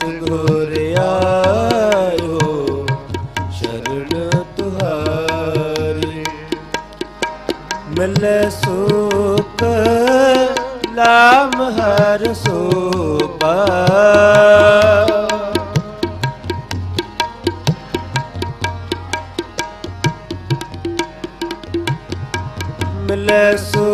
ਸਤਿਗੁਰ ਆਇਓ ਸ਼ਰਨ ਤੁਹਾਰੀ। ਮਿਲੇ ਸੁਖ ਨਾਮ ਹਰ ਸੋਪਾ ਮਿਲੇ ਸੁਖ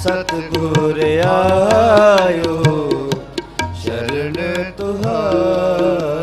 ਸਤਿਗੁਰ ਆਇਓ ਸ਼ਰਨ ਤੁਹਾਰੀ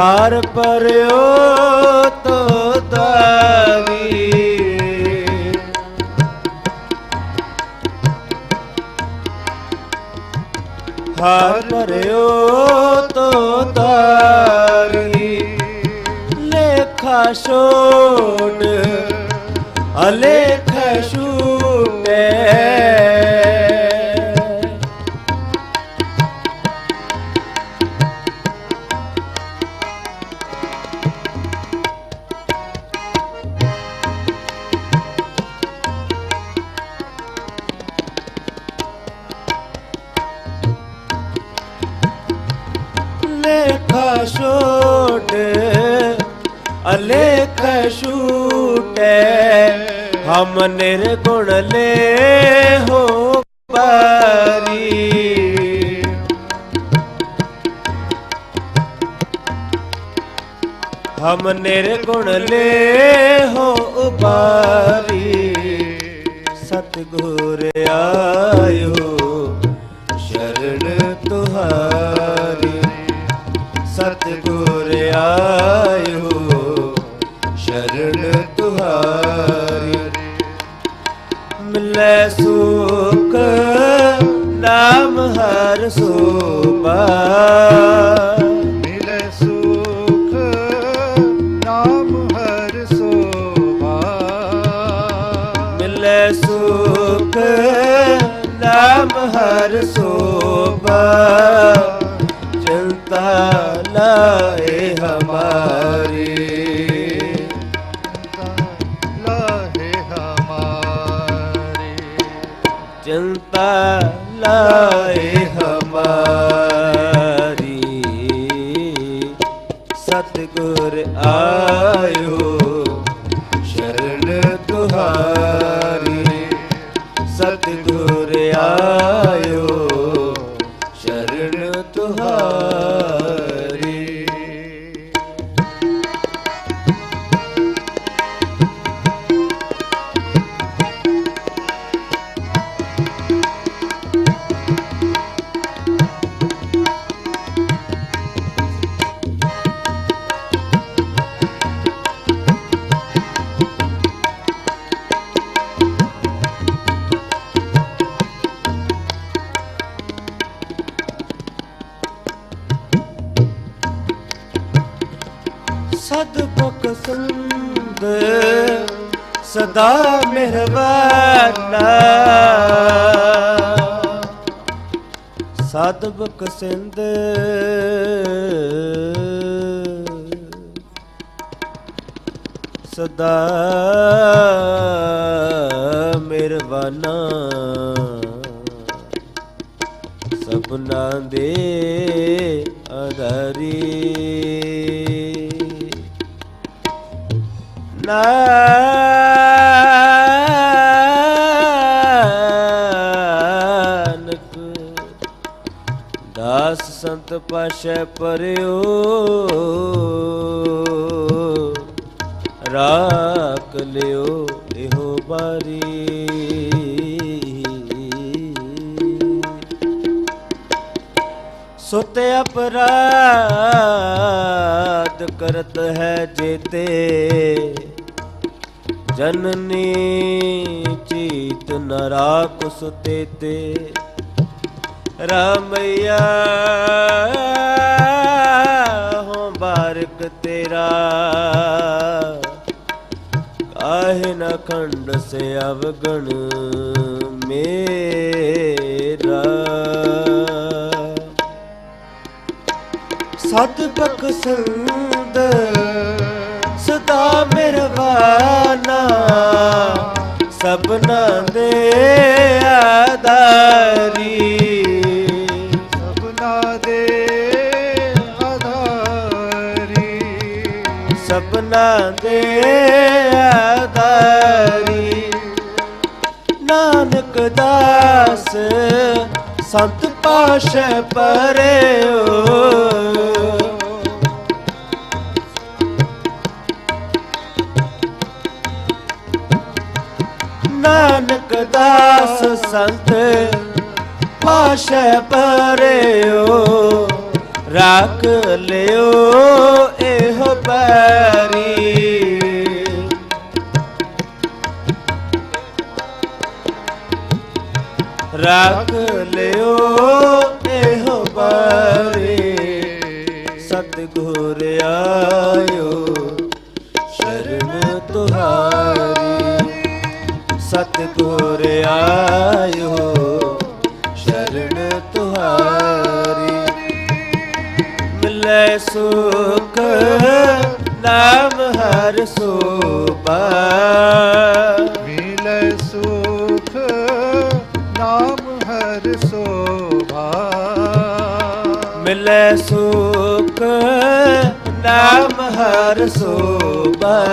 ਹਾਰ ਪਰਿਓ ਤੋ ਦਾਵੀ ਹਾਰ ਪਰਿਓ ਤੋ ਤਾਰੀ ਲੇਖਾ ਛੋੜ ਅਲੇਖ ਛੂਟੇ ਹਮ ਨਿਰਗੁਣ ਲੈ ਹੋ ਬਾਰੀ ਹਮ ਨਿਰਗੁਣ ਲੈ ਹੋ ਉਬਾਰੀ ਸਤਿਗੁਰ ਆਇਓ ਸੁਖ ਨਾਮ ਹਰ ਮਿਲੇ ਸੁਖ ਨਾਮ ਹਰ ਸੋਭਾ। ਮਿਲੇ ਸੁਖ ਨਾਮ ਹਰ ਸੋਭਾ। ਚਿੰਤਾ ਲਾਏ ਹਮਾਰੀ। ਸਦਬਕ ਸੰਦ ਸਦਾ ਮਿਹਰਬਾਨਾ। ਸਦਬਕ ਸਿੰਧ ਸਦਾ ਮਿਹਰਬਾਨਾ। ਸਪਨਾ ਦੇ ਆਧਾਰੀ ਨਾਨਕ ਦਾਸ ਸੰਤ ਪਾਸ਼ੈ ਪਰਿਓ ਰਾਖ ਲਿਓ ਇਹੋ ਬਾਰੀ। ਸੁਤ ਅਪਰਾਧ ਕਰਤ ਹੈ ਜੇਤੇ। ਜਨਨੀ ਚੀਤ ਨਰਾ ਕੁਸ ਤੇਤੇ। ਰਾਮਈਆ, ਹੋ ਬਾਰਕ ਤੇਰਾ। ਕਾਹੇ ਨ ਖੰਡ ਸੇ ਅਵਗਣ ਮੇਰਾ। ਸਤ ਬਖਸ਼ੰਦ ਸਦਾ ਮਿਰਵਾਨ ਸਭਨਾ ਦੇ ਆਧਾਰੀ। ਸਭਨਾ ਦੇ ਆਧਾਰੀ। ਸਭਨਾ ਦੇ ਆਧਾਰੀ। ਨਾਨਕ ਦਾਸ ਸੰਤ ਪਾਸ਼ੈ ਪਰਿਓ ਦਾਸ ਸੰਤ ਪਾਸ਼ੈ ਪਰਿਓ ਰੱਖ ਲਿਓ ਇਹੋ ਪੈਰੀ ਰੱਖ ਲਿਓ ਇਹੋ ਪੈਰੀ ਸਤਿਗੁਰ ਆਇਓ ਸ਼ਰਨ ਤੁਹਾਰੀ ਸਤਿਗੁਰ ਆਇਓ ਸ਼ਰਨ ਤੁਹਾਰੀ। ਮਿਲੇ ਸੁਖ ਨਾਮ ਹਰ ਸੋਭਾ। ਮਿਲੈ ਸੁਖ ਨਾਮ ਹਰ ਸੋਭਾ। ਮਿਲੇ ਸੁਖ ਨਾਮ ਹਰ ਸੋਭਾ।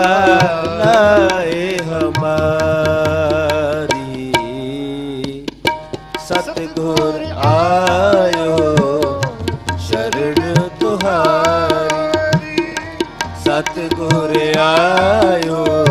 लाए हमारी सतगुर आयो शरण तुहारी सतगुर आयो